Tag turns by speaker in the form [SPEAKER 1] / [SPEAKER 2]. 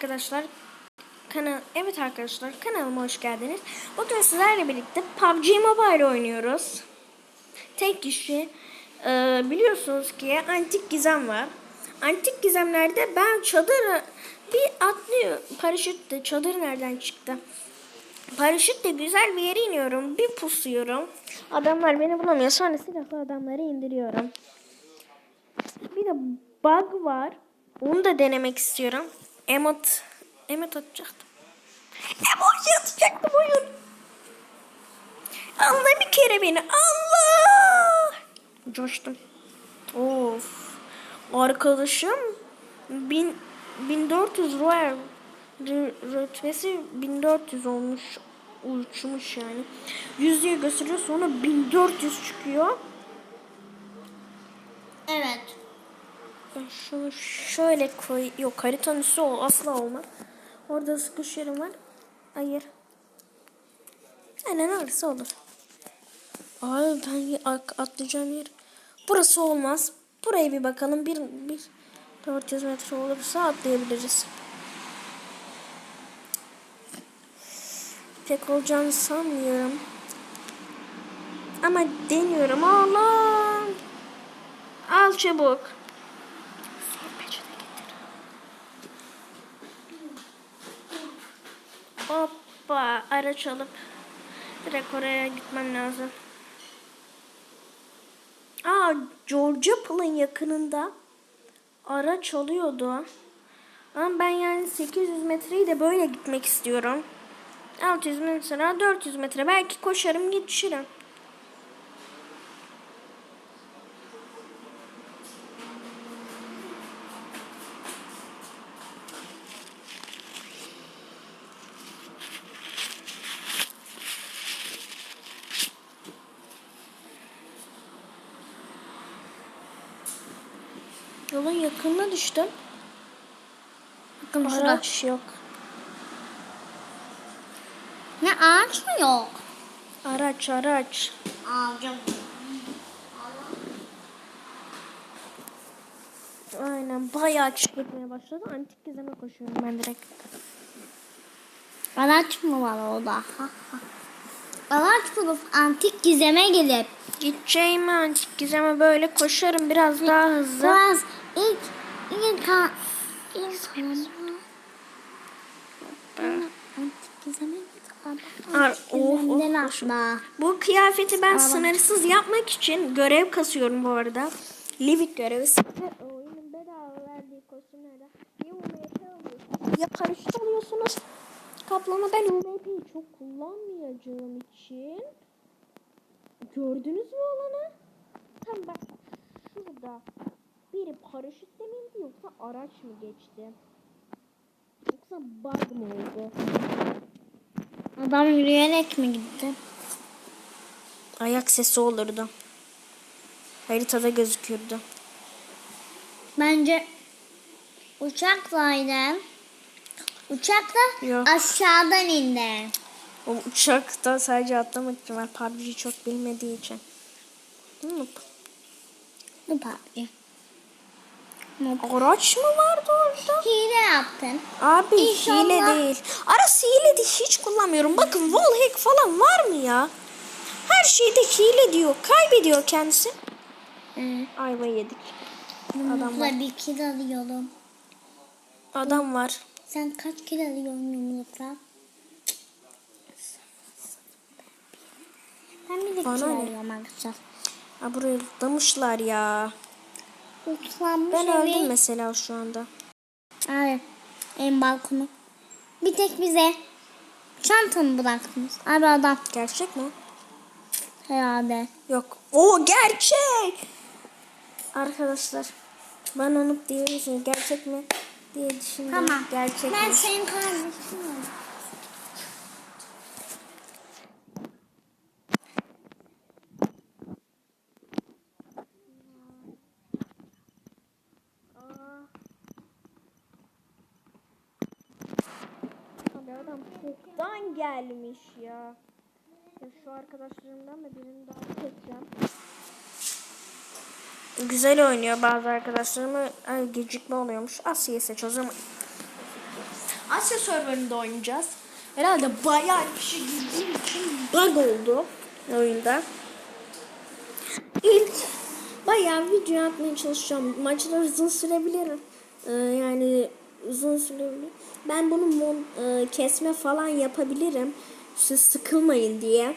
[SPEAKER 1] arkadaşlar. Kanal Evet arkadaşlar kanalıma hoş geldiniz. Bugün sizlerle birlikte PUBG Mobile oynuyoruz. Tek kişi e, biliyorsunuz ki antik gizem var. Antik gizemlerde ben çadır bir atlıyor. Paraşütle çadır nereden çıktı? Paraşütle güzel bir yere iniyorum. Bir pusuyorum. Adamlar beni bulamıyor. Sonra silahlı adamları indiriyorum. Bir de bug var. Onu da denemek istiyorum. Emot Emot atacaktım. Emoji atacaktım oyun. Anla bir kere beni. Allah! Coştum. Of. Arkadaşım bin, 1400 Royal rütbesi 1400 olmuş uçmuş yani. Yüzüğü gösteriyor sonra 1400 çıkıyor.
[SPEAKER 2] Evet.
[SPEAKER 1] Ben şunu şöyle koy. Yok haritanın üstü ol. Asla olmaz. Orada sıkış yerim var. Hayır. Aynen orası olur. Abi ben atlayacağım yer. Burası olmaz. Buraya bir bakalım. Bir, bir 400 metre olursa atlayabiliriz. Tek olacağını sanmıyorum. Ama deniyorum. Allah! Al çabuk. Hoppa araç alıp direkt oraya gitmem lazım. Aa Georgia Pool'un yakınında araç alıyordu. Ama ben yani 800 metreyi de böyle gitmek istiyorum. 600 metre, 400 metre belki koşarım yetişirim. Yakınına düştüm.
[SPEAKER 2] Bakın şurada.
[SPEAKER 1] Araç yok.
[SPEAKER 2] Ne ağaç mı yok?
[SPEAKER 1] Araç araç.
[SPEAKER 2] Alacağım.
[SPEAKER 1] Aynen bayağı çıkmaya başladı. Antik gizeme koşuyorum ben direkt.
[SPEAKER 2] Araç mı var orada? Ha, ha. Araç bulup antik gizeme gelip
[SPEAKER 1] Gideceğim antik gizeme böyle koşarım biraz daha hızlı.
[SPEAKER 2] biraz ilk ilk.
[SPEAKER 1] Ar- oh,
[SPEAKER 2] Gizemden
[SPEAKER 1] oh. Bu kıyafeti ben sınırsız yapmak için görev kasıyorum bu arada. Livik görevi. Oyunun bedava verdiği kostümlerden ya UMP alıyorsunuz ya paraşüt alıyorsunuz. Kaplama ben UMP'yi çok kullanmayacağım için. Gördünüz mü olanı? Tam bak şurada biri paraşütle mi indi yoksa araç mı geçti? Yoksa bug mı oldu?
[SPEAKER 2] Adam yürüyerek mi gitti?
[SPEAKER 1] Ayak sesi olurdu. Haritada gözükürdü.
[SPEAKER 2] Bence uçaklaydı. Uçakla
[SPEAKER 1] Yok.
[SPEAKER 2] aşağıdan indi.
[SPEAKER 1] O uçakta sadece atlamak için var. PUBG çok bilmediği için. Hı,
[SPEAKER 2] Bu PUBG.
[SPEAKER 1] Araç mı vardı orada?
[SPEAKER 2] Hile yaptın.
[SPEAKER 1] Abi
[SPEAKER 2] İnşallah.
[SPEAKER 1] hile değil. Arası hile değil. Hiç kullanmıyorum. Bakın wallhack falan var mı ya? Her şeyde hile diyor. Kaybediyor kendisi.
[SPEAKER 2] Hı.
[SPEAKER 1] Ayva yedik. Adam var.
[SPEAKER 2] Yumrukla bir kilo alıyorum.
[SPEAKER 1] Adam var.
[SPEAKER 2] Sen kaç kilo alıyorsun yumrukla? Ben bir de
[SPEAKER 1] Bana
[SPEAKER 2] kilo
[SPEAKER 1] ne?
[SPEAKER 2] alıyorum arkadaşlar.
[SPEAKER 1] Ha buraya damışlar ya.
[SPEAKER 2] Utlanmış
[SPEAKER 1] Ben
[SPEAKER 2] evi.
[SPEAKER 1] öldüm mesela şu anda.
[SPEAKER 2] Abi en balkonu. Bir tek bize çantamı bıraktınız. Abi adam
[SPEAKER 1] Gerçek mi?
[SPEAKER 2] herhalde.
[SPEAKER 1] Yok. O gerçek. Arkadaşlar ben onu diyebilirsiniz. Gerçek mi diye düşündüm.
[SPEAKER 2] Tamam.
[SPEAKER 1] Gerçek
[SPEAKER 2] Ben senin kardeşinim.
[SPEAKER 1] Abi adam çoktan gelmiş ya. ya şu arkadaşlarımdan da birini daha çekeceğim. Güzel oynuyor bazı arkadaşlarımı. Ay, gecikme oluyormuş. Asiye seç o zaman. Asya serverında oynayacağız. Herhalde bayağı bir şey girdiğim için bug oldu oyunda. İlk bayağı video atmaya çalışacağım. Maçlar uzun sürebilir. Ee, yani uzun sürebilir. Ben bunu e, kesme falan yapabilirim. Siz sıkılmayın diye.